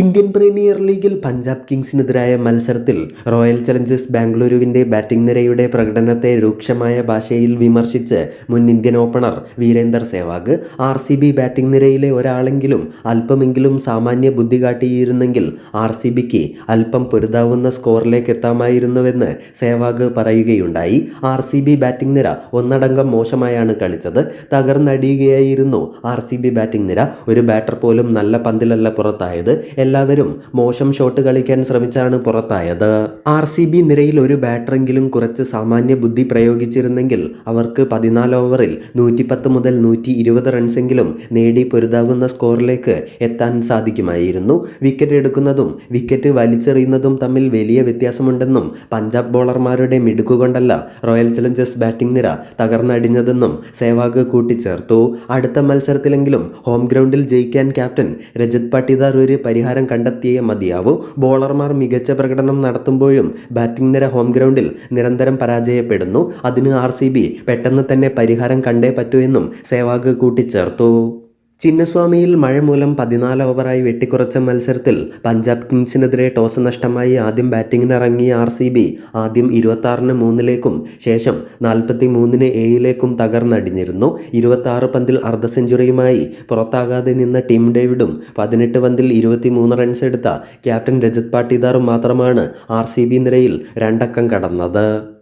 Indian premier ലീഗിൽ പഞ്ചാബ് കിങ്സിനെതിരായ മത്സരത്തിൽ royal Challengers ബാംഗ്ലൂരുവിന്റെ batting നിരയുടെ പ്രകടനത്തെ രൂക്ഷമായ ഭാഷയിൽ വിമർശിച്ച് മുൻ Indian opener Virender Sehwag R C B batting നിരയിലെ ഒരാളെങ്കിലും അല്പമെങ്കിലും സാമാന്യ ബുദ്ധി കാട്ടിയിരുന്നെങ്കിൽ ആർ സി ബിക്ക് അല്പം പൊരുതാവുന്ന സ്കോറിലേക്ക് എത്താമായിരുന്നുവെന്ന് സേവാഗ് പറയുകയുണ്ടായി. ആർ സി ബി ബാറ്റിംഗ് നിര ഒന്നടങ്കം മോശമായാണ് കളിച്ചത്. തകർന്നടിയുകയായിരുന്നു ആർ സി ബി ബാറ്റിംഗ് നിര. ഒരു ബാറ്റർ പോലും നല്ല പന്തിലല്ല പുറത്തായത്. എല്ലാവരും മോശം ഷോട്ട് കളിക്കാൻ ശ്രമിച്ചാണ് പുറത്തായത്. ആർ സി ബി നിരയിൽ ഒരു ബാറ്ററെങ്കിലും കുറച്ച് സാമാന്യ ബുദ്ധി പ്രയോഗിച്ചിരുന്നെങ്കിൽ അവർക്ക് പതിനാല് ഓവറിൽ നൂറ്റിപ്പത്ത് മുതൽ നൂറ്റി ഇരുപത് റൺസെങ്കിലും നേടി പൊരുതാവുന്ന സ്കോറിലേക്ക് എത്താൻ സാധിക്കുമായിരുന്നു. വിക്കറ്റ് എടുക്കുന്നതും വിക്കറ്റ് വലിച്ചെറിയുന്നതും തമ്മിൽ വലിയ വ്യത്യാസമുണ്ടെന്നും പഞ്ചാബ് ബോളർമാരുടെ മിടുക്കുകൊണ്ടല്ല റോയൽ ചലഞ്ചേഴ്സ് ബാറ്റിംഗ് നിര തകർന്നടിഞ്ഞതെന്നും സേവാഗ് കൂട്ടിച്ചേർത്തു. അടുത്ത മത്സരത്തിലെങ്കിലും ഹോം ഗ്രൗണ്ടിൽ ജയിക്കാൻ ക്യാപ്റ്റൻ രജത് പട്ടിദാർ ഒരു പരിഹാരം കണ്ടെത്തിയേ മതിയാവൂ. ബോളർമാർ മികച്ച പ്രകടനം നടത്തുമ്പോഴും ബാറ്റിംഗ് നിര ഹോം ഗ്രൗണ്ടിൽ നിരന്തരം പരാജയപ്പെടുന്നു. അതിന് ആർ പെട്ടെന്ന് തന്നെ പരിഹാരം കണ്ടേ പറ്റൂ എന്നും സേവാഗ് കൂട്ടിച്ചേർത്തു. ചിന്നസ്വാമിയിൽ മഴ മൂലം പതിനാല് ഓവറായി വെട്ടിക്കുറച്ച മത്സരത്തിൽ പഞ്ചാബ് കിങ്സിനെതിരെ ടോസ് നഷ്ടമായി ആദ്യം ബാറ്റിംഗിനിറങ്ങിയ ആർ സി ബി ആദ്യം ഇരുപത്തി മൂന്നിലേക്കും ശേഷം നാൽപ്പത്തി മൂന്നിന് ഏഴിലേക്കും തകർന്നടിഞ്ഞിരുന്നു. ഇരുപത്തി ആറ് പന്തിൽ അർദ്ധ സെഞ്ചുറിയുമായി പുറത്താകാതെ നിന്ന ടീം ഡേവിഡും പതിനെട്ട് പന്തിൽ ഇരുപത്തി മൂന്ന് റൺസ് എടുത്ത ക്യാപ്റ്റൻ രജത് പാട്ടിദാറും മാത്രമാണ് ആർ സി ബി നിരയിൽ രണ്ടക്കം കടന്നത്.